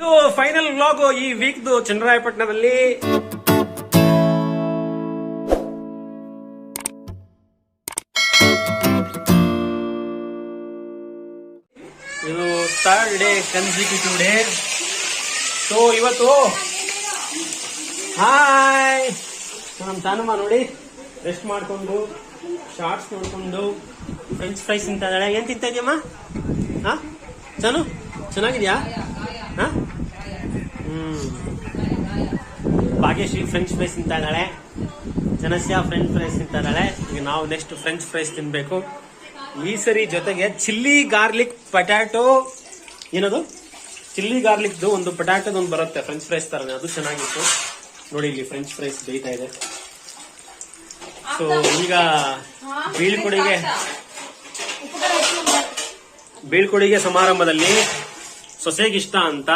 ಇದು final vlog ಈ ವೀಕ್ದು ಚನ್ನರಾಯಪಟ್ಟಣದಲ್ಲಿ ಇದು third day consecutive day so ಇವತ್ತು ಹಾಯ್ ನಮ್ಮ ತಾನಮ್ಮ ನೋಡಿ ರೆಸ್ಟ್ ಮಾಡ್ಕೊಂಡು ಶಾರ್ಟ್ಸ್ ನೋಡ್ಕೊಂಡು ಫ್ರೆಂಚ್ ಫ್ರೈಸ್ ತಿಂತ ಇದ್ದಾಳೆ. ಏನ್ ತಿಂತ ಇದೆಯಮ್ಮ? ಹಾ? ಚಾನು? ಚೆನ್ನಾಗಿದ್ಯಾ? ಭಾಗ್ಯಶ್ರೀ ಫ್ರೆಂಚ್ ಫ್ರೈಸ್ ತಿಂತಾ ಇದ್ದಾಳೆ. ಜನಸ್ಯ ಫ್ರೆಂಚ್ ಫ್ರೈಸ್ ತಿಂತಾ ಇದ್ದಾಳೆ. ಈಗ ನಾವು ನೆಕ್ಸ್ಟ್ ಫ್ರೆಂಚ್ ಫ್ರೈಸ್ ತಿನ್ಬೇಕು. ಈ ಸರಿ ಜೊತೆಗೆ ಚಿಲ್ಲಿ ಗಾರ್ಲಿಕ್ ಪೊಟ್ಯಾಟೊ. ಏನದು? ಚಿಲ್ಲಿ ಗಾರ್ಲಿಕ್ದು ಒಂದು ಪೊಟ್ಯಾಟೋದ ಒಂದು ಬರುತ್ತೆ. ಫ್ರೆಂಚ್ ಫ್ರೈಸ್ ತರನೇ. ಅದು ಚೆನ್ನಾಗಿತ್ತು. ನೋಡಿ ಇಲ್ಲಿ ಫ್ರೆಂಚ್ ಫ್ರೈಸ್ ಬೇಯ್ತಾ ಇದೆ. ಸೊ ಈಗ ಬೀಳ್ಕೊಡಿಗೆ. ಬೀಳ್ಕೊಡಿಗೆ ಸಮಾರಂಭದಲ್ಲಿ ಸೊಸೆಗಿಷ್ಟ ಅಂತ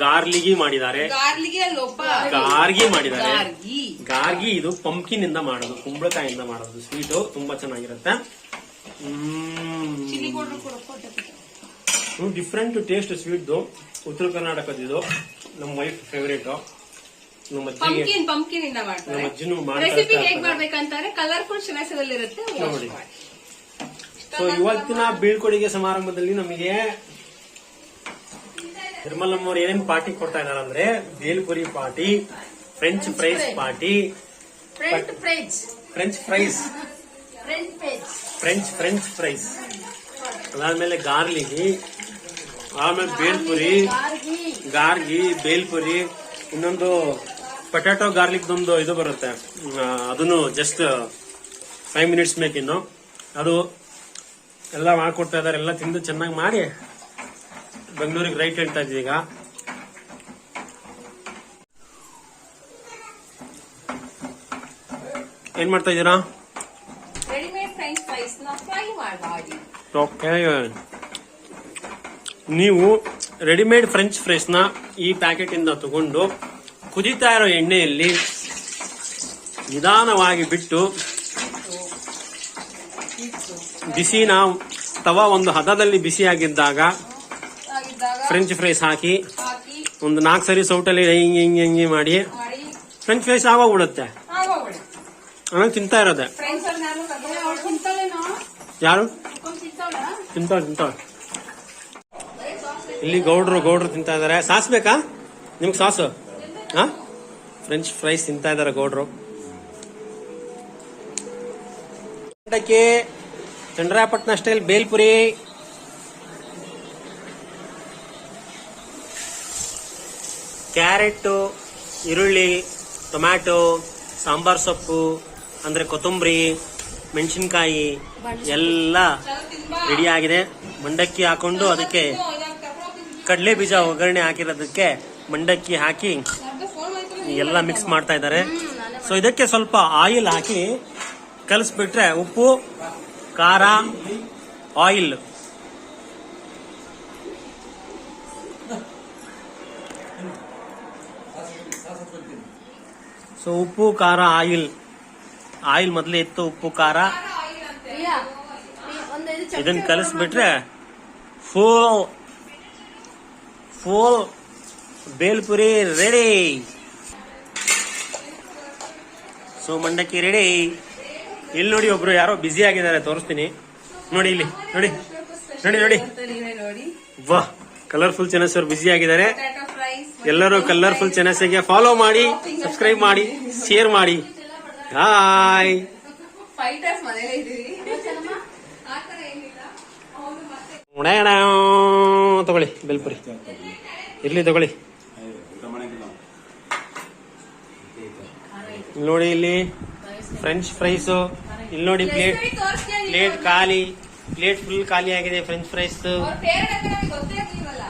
ಗಾರ್ಲಿಗಿ ಮಾಡಿದ್ದಾರೆ. ಗಾರ್ಲಿಗೆ ಗಾರ್ಗಿ ಮಾಡಿದ್ದಾರೆ. ಗಾರ್ಗಿ. ಗಾರ್ಗಿ ಇದು ಪಂಪ್ಕಿನ್ ಇಂದ ಮಾಡೋದು ಕುಂಬಳಕಾಯಿಂದ ಮಾಡೋದು. ಸ್ವೀಟು ತುಂಬಾ ಚೆನ್ನಾಗಿರುತ್ತೆ. ಚಿಲ್ಲಿ ಪೌಡರ್ ಡಿಫ್ರೆಂಟ್ ಟೇಸ್ಟ್ ಸ್ವೀಟ್ದು. ಉತ್ತರ ಕರ್ನಾಟಕದಿದು ನಮ್ಮ ವೈಫ್ ಫೇವ್ರೇಟ್ ನಮ್ಮ ಅಜ್ಜಿಗೆ ಪಂಪ್ಕಿನ್ ಪಂಪ್ಕಿನ್ ಇಂದ ನಮ್ಮ ಮಾಡ್ತಾರೆ ಅಜ್ಜಿನೂ ಮಾಡ್ತಾ ರೆಸಿಪಿ ಹೇಗ್. ಕಲರ್ಫುಲ್ ನೋಡಿ. ಸೊ ಇವತ್ತಿನ ಬೀಳ್ಕೊಡುಗೆ ಸಮಾರಂಭದಲ್ಲಿ ನಮಗೆ ನಿರ್ಮಲಮ್ಮ ಅವ್ರು ಏನೇನ್ ಪಾರ್ಟಿ ಕೊಡ್ತಾ ಇದಾರೆ ಅಂದ್ರೆ bhelpuri party French fries party French fries French French fries ಅದಾದ್ಮೇಲೆ ಗಾರ್ಲಿಗಿ ಆಮೇಲೆ ಬೇಲ್ಪುರಿ ಗಾರ್ಗಿ. ಬೇಲ್ಪುರಿ ಇನ್ನೊಂದು ಪೊಟ್ಯಾಟೊ ಗಾರ್ಲಿಕ್ ನಮ್ದು ಇದು ಬರುತ್ತೆ. ಅದನ್ನು ಜಸ್ಟ್ ಫೈವ್ ಮಿನಿಟ್ಸ್ ಮೇಕಿನ್ನು ಅದು ಎಲ್ಲ ಮಾಡ್ಕೊಡ್ತಾ ಇದಾರೆ ಎಲ್ಲ ತಿಂದು ಚೆನ್ನಾಗಿ ಮಾಡಿ ಬೆಂಗಳೂರಿಗೆ ರೈಟ್ ಹೇಳ್ತಾ ಇದ್ದೀವಿ ಈಗ. ಏನ್ ಮಾಡ್ತಾ ಇದ್ದೀರಾ? ಓಕೆ ನೀವು ರೆಡಿಮೇಡ್ ಫ್ರೆಂಚ್ ಫ್ರೈಸ್ನ ಈ ಪ್ಯಾಕೆಟ್ ಇಂದ ತಗೊಂಡು ಕುದೀತಾ ಇರೋ ಎಣ್ಣೆಯಲ್ಲಿ ನಿಧಾನವಾಗಿ ಬಿಟ್ಟು ಬಿಸಿನ ತವಾ ಒಂದು ಹದದಲ್ಲಿ ಬಿಸಿಯಾಗಿದ್ದಾಗ ಫ್ರೆಂಚ್ ಫ್ರೈಸ್ ಹಾಕಿ ಒಂದು ನಾಲ್ಕು ಸರಿ ಸೌಟಲ್ಲಿ ಹಿಂಗೆ ಹಿಂಗೆ ಹಿಂಗೆ ಮಾಡಿ. French fries ಆಗೋಗ್ಬಿಡುತ್ತೆ. ಆಗೋಗ್ಬಿಡಿ ಆಮೇಲೆ ತಿಂತಾ ಇರೋದೆ. ಯಾರು? ತಿಂತಾಳ, ತಿಂತಾಳೆ. ಇಲ್ಲಿ ಗೌಡ್ರು ಗೌಡ್ರು ತಿಂತಾ ಇದಾರೆ. ಸಾಸ್ ಬೇಕಾ? ನಿಮ್ಗೆ ಸಾಸು? ಹಾ? ಫ್ರೆಂಚ್ ಫ್ರೈಸ್ ತಿಂತಾ ಇದಾರೆ ಗೌಡ್ರು. ಚಂದ್ರಾಪಟ್ಟಣ ಸ್ಟೈಲ್ ಬೇಲ್ಪುರಿ. ಕ್ಯಾರೆಟ್ ಈರುಳ್ಳಿ ಟೊಮ್ಯಾಟೊ ಸಾಂಬಾರ್ ಸೊಪ್ಪು ಅಂದರೆ ಕೊತ್ತಂಬರಿ ಮೆಣಸಿನ್ಕಾಯಿ ಎಲ್ಲ ರೆಡಿ ಆಗಿದೆ. ಮಂಡಕ್ಕಿ ಹಾಕೊಂಡು ಅದಕ್ಕೆ ಕಡಲೆ ಬೀಜ ಒಗ್ಗರಣೆ ಹಾಕಿರೋದಕ್ಕೆ ಮಂಡಕ್ಕಿ ಹಾಕಿ ಎಲ್ಲ ಮಿಕ್ಸ್ ಮಾಡ್ತಾ ಇದ್ದಾರೆ. ಸೊ ಇದಕ್ಕೆ ಸ್ವಲ್ಪ ಆಯಿಲ್ ಹಾಕಿ ಕಲಿಸ್ಬಿಟ್ರೆ ಉಪ್ಪು ಖಾರ ಆಯಿಲ್ ಸೊ ಉಪ್ಪು ಖಾರ ಆಯಿಲ್. ಆಯಿಲ್ ಮೊದಲೇ ಇತ್ತು ಉಪ್ಪು ಖಾರ. ಇದನ್ನ ಕಲಿಸ್ಬಿಟ್ರೆ ಫೋ ಫೋ ಬೇಲ್ಪುರಿ ರೆಡಿ ಸೊ ಮಂಡಕ್ಕಿ ರೆಡಿ ಇಲ್ಲಿ ನೋಡಿ ಒಬ್ರು ಯಾರೋ ಬ್ಯುಸಿ ಆಗಿದ್ದಾರೆ ತೋರಿಸ್ತೀನಿ. ನೋಡಿ ಇಲ್ಲಿ ನೋಡಿ. ನೋಡಿ ನೋಡಿ. ವಾ ಕಲರ್ಫುಲ್ ಚೆನ್ನಸ್ ಅವ್ರು ಬ್ಯುಸಿ ಆಗಿದ್ದಾರೆ. ಎಲ್ಲರೂ ಕಲರ್ಫುಲ್ ಚೆನ್ನಾಗಿ ಫಾಲೋ ಮಾಡಿ ಸಬ್ಸ್ಕ್ರೈಬ್ ಮಾಡಿ ಶೇರ್ ಮಾಡಿ. ಹಾಯ್ ತಗೊಳ್ಳಿ ಬೆಲ್ಪುರಿ ಇರ್ಲಿ ತಗೊಳ್ಳಿ. ಇಲ್ಲಿ ನೋಡಿ ಇಲ್ಲಿ ಫ್ರೆಂಚ್ ಫ್ರೈಸ್ ಇಲ್ಲಿ ನೋಡಿ ಪ್ಲೇಟ್? ಪ್ಲೇಟ್ ಖಾಲಿ ಪ್ಲೇಟ್ ಫುಲ್ ಖಾಲಿ ಆಗಿದೆ ಫ್ರೆಂಚ್ ಫ್ರೈಸ್ ಅವ್ರ ಪೇರೆಂಟ್ ಅಂತ ನಮಗೆ ಗೊತ್ತೇ ಆಗ್ಲಿಲ್ವಲ್ಲ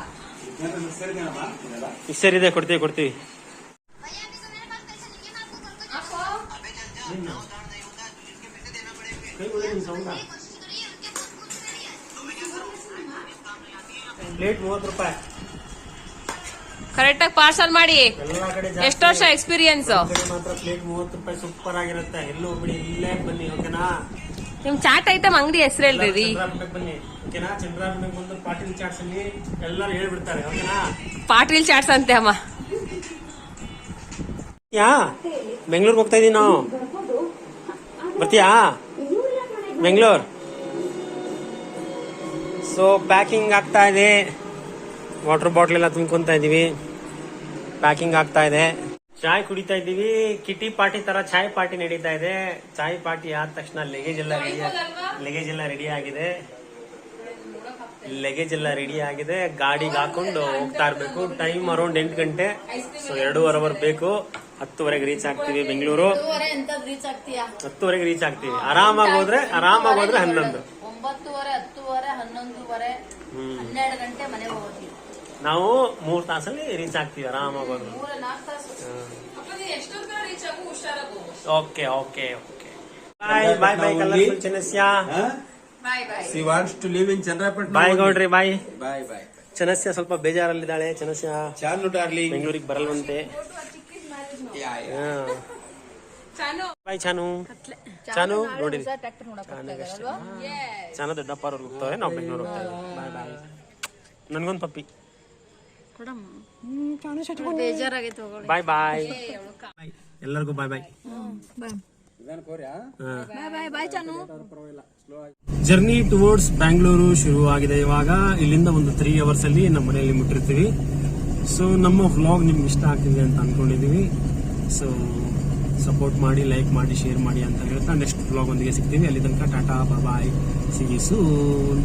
ಮಿಕ್ಸರ್ ಇದೆ ಕೊಡ್ತೀವಿ ಕೊಡ್ತೀವಿ. ಅಪ್ಪೋ ಪ್ಲೇಟ್ ಮೂವತ್ತು ರೂಪಾಯಿ. ಕರೆಕ್ಟ್ ಆಗಿ ಪಾರ್ಸಲ್ ಮಾಡಿ. ಎಷ್ಟು ವರ್ಷ ಎಕ್ಸ್ಪೀರಿಯನ್ಸ್ ಮಾತ್ರ ಪ್ಲೇಟ್ ಮೂವತ್ತು ರೂಪಾಯಿ ಸೂಪರ್ ಆಗಿರುತ್ತೆ. ಎಲ್ಲೂ ಬಿಡಿ ಇಲ್ಲೇ ಬನ್ನಿ ಓಕೆನಾ ನಿಮ್ ಚಾಟ್ ಐಟಮ್ ಅಂಗಡಿ ಹೆಸರು ಹೇಳ್ರಿ ಚಂದ್ರಾಪಟ್ಟಣಕ್ಕೆ ಬನ್ನಿ. ಓಕೆನಾ? ಚಂದ್ರಾಪುರಕ್ಕೆ ಬಂದು ಪಾಟೀಲ್ ಚಾಟ್ಸ್ ಅಲ್ಲಿ ಎಲ್ಲರೂ ಹೇಳ್ಬಿಡ್ತಾರೆ. ಓಕೆನಾ? ಪಾಟೀಲ್ ಚಾಟ್ಸ್ ಅಂತೆ ಅಮ್ಮ. ಯಾ? ಬೆಂಗಳೂರಿಗೆ ಹೋಗ್ತಾ ಇದೀನಿ ನಾವು. ಬರ್ತೀಯಾ? ಬೆಂಗಳೂರು. ಸೊ ಪ್ಯಾಕಿಂಗ್ ಆಗ್ತಾ ಇದೆ. ವಾಟರ್ ಬಾಟ್ಲ್ ಎಲ್ಲ ತುಂಬ್ಕೊಂತ ಇದೀವಿ. ಪ್ಯಾಕಿಂಗ್ ಆಗ್ತಾ ಇದೆ. ಚಾಯ್ ಕುಡಿತಾ ಇದ್ದೀವಿ. ಕಿಟಿ ಪಾರ್ಟಿ ತರ ಚಾಯ್ ಪಾರ್ಟಿ ನಡೀತಾ ಇದೆ. ಚಾಯ್ ಪಾರ್ಟಿ ಆದ ತಕ್ಷಣ ಲಗೇಜ್ ಎಲ್ಲ ರೆಡಿ ಲಗೇಜ್ ಎಲ್ಲ ರೆಡಿ ಆಗಿದೆ. ಲೆಗೇಜ್ ಎಲ್ಲ ರೆಡಿ ಆಗಿದೆ. ಗಾಡಿಗೆ ಹಾಕೊಂಡು ಹೋಗ್ತಾ ಇರ್ಬೇಕು. ಟೈಮ್ ಅರೌಂಡ್ ಎಂಟು ಗಂಟೆ. ಸೊ ಎರಡೂವರೆ ಅವರ್ ಬೇಕು. ಹತ್ತುವರೆಗೆ ರೀಚ್ ಆಗ್ತೀವಿ ಬೆಂಗಳೂರು. ಹತ್ತುವರೆಗೆ ರೀಚ್ ಆಗ್ತೀವಿ. ಆರಾಮಾಗಿ ಹೋದ್ರೆ ಆರಾಮಾಗಿ ಹೋದ್ರೆ ಹನ್ನೊಂದು. ಒಂಬತ್ತುವರೆ ಹತ್ತುವರೆ ಹನ್ನೊಂದುವರೆ ಹ್ಮ್. ಹನ್ನೆರಡು ಗಂಟೆ ಮನೆಗೆ ಹೋಗ್ತೀವಿ. ನಾವು ಮೂರ್ ತಾಸಲ್ಲಿ ರೀಚ್ ಆಗ್ತೀವಿ ಆರಾಮಾಗಿ ಹೋದ್ರೆ. Okay okay okay. Bye bye bye colourful Chennasya bye bye to live in Chandrapatna. Bye ಗೌಡ್ರಿ bye bye bye Chennasya ಸ್ವಲ್ಪ ಬೇಜಾರಲ್ಲಿದ್ದಾಳೆ. ಚೆನ್ನಸ್ಯ ಚಾನು darling. ಬೆಂಗಳೂರಿಗೆ ಬರಲ್ವಂತೆ. ಬಾಯ್ ಚಾನು ಚಾನು ನೋಡಿ ಚಾನು ದೊಡ್ಡಪ್ಪ ಅವ್ರಿಗೆ ಹೋಗ್ತಾರೆ ನಾವು ಬೆಂಗಳೂರು ಹೋಗ್ತೇವೆ ಬಾಯ್ ಬಾಯ್ ನನ್ಗೊಂದು ಪಪ್ಪಿ. ಬಾಯ್ ಬಾಯ್ ಎಲ್ಲರಿಗೂ ಬಾಯ್ ಬಾಯ್ ಬಾಯ್ ಬಾಯ್ ಚಾನು. ಜರ್ನಿ ಟುವರ್ಡ್ಸ್ ಬ್ಯಾಂಗ್ಳೂರು ಶುರು ಆಗಿದೆ ಇವಾಗ. ಇಲ್ಲಿಂದ ಒಂದು ತ್ರೀ ಅವರ್ಸ್ ಅಲ್ಲಿ ನಮ್ಮ ಮನೆಯಲ್ಲಿ ಮುಟ್ಟಿರ್ತೀವಿ. ಸೊ ನಮ್ಮ ವ್ಲಾಗ್ ನಿಮ್ಗೆ ಇಷ್ಟ ಆಗ್ತಿದೆ ಅಂತ ಅನ್ಕೊಂಡಿದೀವಿ. ಸೊ ಸಪೋರ್ಟ್ ಮಾಡಿ ಲೈಕ್ ಮಾಡಿ ಶೇರ್ ಮಾಡಿ ಅಂತ ಹೇಳ್ತಾ ನೆಕ್ಸ್ಟ್ ವ್ಲಾಗ್ ಒಂದಿಗೆ ಸಿಗ್ತೀವಿ ಅಲ್ಲಿ ತನಕ ಟಾಟಾ ಬಾಯ್ ಸಿಗಿಸು ಸೂನ್